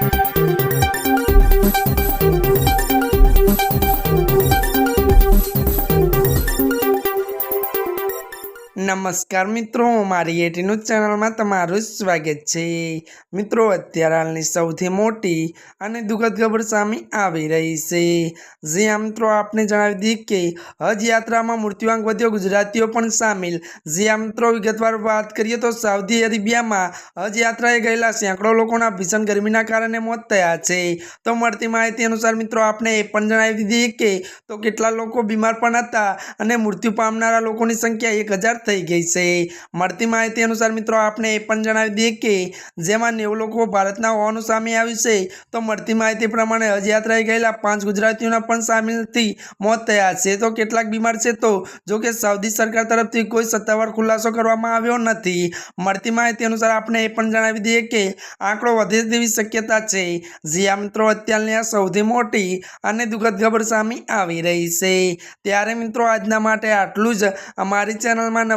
Thank you. નમસ્કાર મિત્રો, મારી એટીનું ચેનલમાં તમારું સ્વાગત છે. મિત્રો, અત્યારે હાલની સૌથી મોટી અને દુઃખદ ખબર સામે આવી રહી છે. જ્યાં મિત્રો, આપને જણાવી દઈએ કે હજ યાત્રામાં મૃત્યુઆંક વધ્યો, ગુજરાતીઓ પણ સામેલ. જ્યાં મિત્રો, વિગતવાર વાત કરીએ તો સાઉદી અરેબિયામાં હજ યાત્રાએ ગયેલા સેંકડો લોકોના ભીષણ ગરમીના કારણે મોત થયા છે. તો મળતી માહિતી અનુસાર, મિત્રો આપણે એ પણ જણાવી દીધી કે તો કેટલા લોકો બીમાર પણ હતા અને મૃત્યુ પામનારા લોકોની સંખ્યા એક હજાર થઈ ગઈ છે. મળતી માહિતી અનુસાર મિત્રો, આપણે એ પણ જણાવી દઈએ કે, જેમાં નેવું લોકો ભારતના હોવાનું સામે આવ્યું છે. તો મળતી માહિતી પ્રમાણે હજ રહી ગયેલા પાંચ ગુજરાતીઓના પણ સામેલથી મોત થયા છે. તો કેટલાક બીમાર છે તો જો કે સાઉદી સરકાર તરફથી કોઈ સત્તાવાર ખુલાસો કરવામાં આવ્યો નથી. મળતી માહિતી અનુસાર આપણે એ પણ જણાવી દઈએ કે, આંકડો વધે તેવી શક્યતા છે. જ્યાં મિત્રો, અત્યારની આ સૌથી મોટી અને દુઃખદ ખબર સામે આવી રહી છે. ત્યારે મિત્રો, આજના માટે આટલું જ. અમારી ચેનલમાં